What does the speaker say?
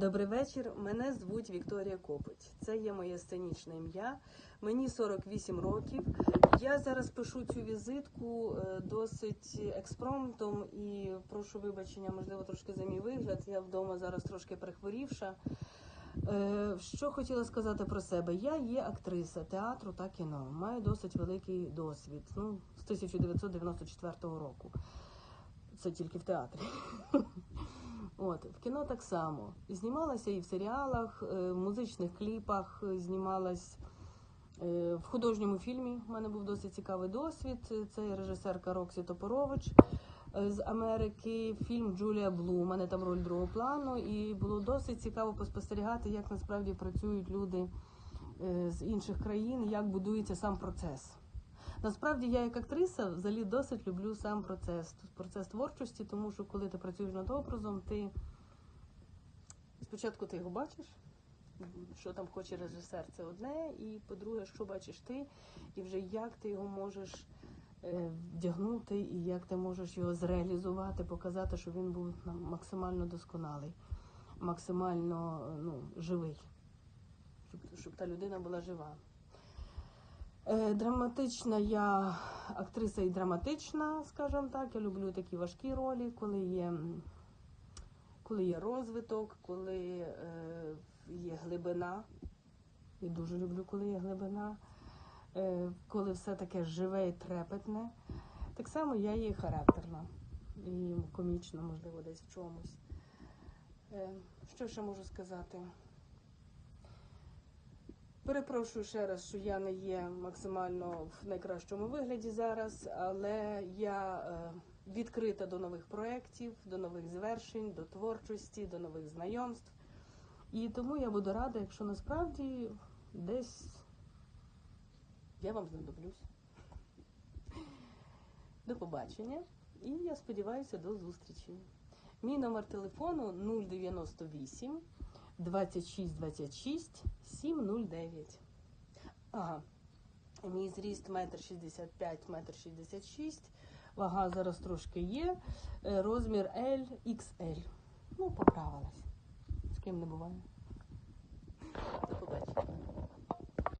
Добрий вечір. Мене звуть Вікторія Копоть. Це є моє сценічне ім'я. Мені 48 років. Я зараз пишу цю візитку е, досить експромтом і прошу вибачення, можливо, трошки за мій вигляд. Я вдома зараз трошки перехворівша. Е, Що хотіла сказати про себе? Я є актриса театру та кіно. Маю досить великий досвід. Ну, з 1994 року. Це тільки в театрі. От, в кіно так само. Знімалася і в серіалах, е, в музичних кліпах, е, знімалась е, в художньому фільмі. У мене був досить цікавий досвід. Це режисерка Роксі Топорович з Америки. Фільм Джулія Блу. У мене там роль другого плану, і було досить цікаво поспостерігати, як насправді працюють люди з інших країн, як будується сам процес. Насправді я як актриса взагалі досить люблю сам процес, процес творчості, тому що коли ти працюєш над образом, ти спочатку ти його бачиш, що там хоче режисер, це одне, і по-друге, що бачиш ти, і вже як ти його можеш е, вдягнути, і як ти можеш його зреалізувати, показати, щоб він був ну, максимально досконалий, максимально ну, живий, щоб, щоб та людина була жива. Е, Драматична я актриса і драматична, скажімо так. Я люблю такі важкі ролі, коли є, коли є розвиток, коли е, є глибина. І дуже люблю, коли є глибина, е, коли все таке живе і трепетне. Так само я є характерна і комічна, можливо, десь в чомусь. Що ще можу сказати? Перепрошую ще раз, що я не є максимально в найкращому вигляді зараз, але я е, відкрита до нових проєктів, до нових звершень, до творчості, до нових знайомств. І тому я буду рада, якщо насправді десь я вам знадоблюсь. До побачення. І я сподіваюся до зустрічі. Мій номер телефону 098 26 26 709. Ага. Мій зріст 1,65 м, 1,66 м. Вага зараз трошки є. Е, Розмір L, XL. Ну, поправилась. З ким не буває. До побачення.